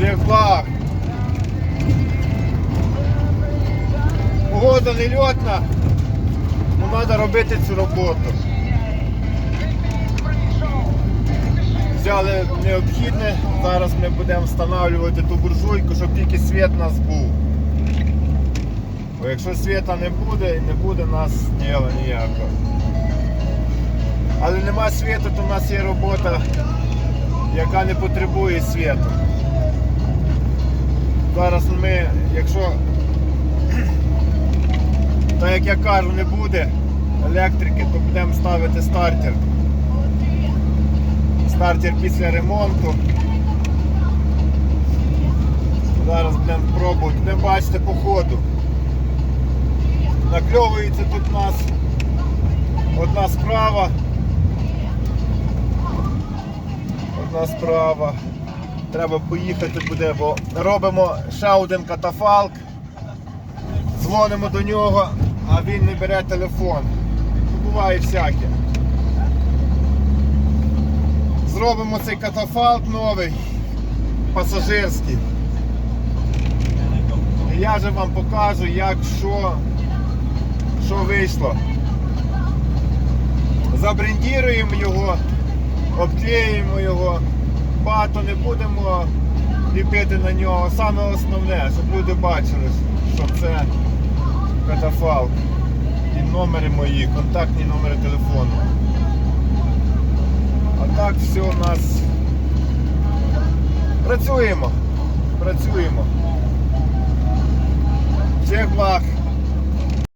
Всіх благ. Погода не льотна, ну треба робити цю роботу. Взяли необхідне, зараз ми будемо встановлювати ту буржуйку, щоб тільки світ нас був. Бо якщо світа не буде, і не буде нас діла ніякого. Але нема світу, то в нас є робота, яка не потребує світу. Зараз ми, якщо, так як я кажу, не буде електрики, то будемо ставити стартер. Стартер після ремонту. Зараз будемо пробувати. Будемо бачити по ходу. Накльовується тут у нас одна справа. Одна справа. Треба поїхати буде, бо робимо ще один катафалк. Дзвонимо до нього, а він не бере телефон. Буває всяке. Зробимо цей катафалк новий, пасажирський. І я же вам покажу, як що, що вийшло. Забрендіруємо його, обклеїмо його, багато не будемо ліпити на нього. Саме основне, щоб люди бачили, що це катафалк. І номери мої, контактні номери телефону. А так все у нас. Працюємо. Працюємо. Всіх благ.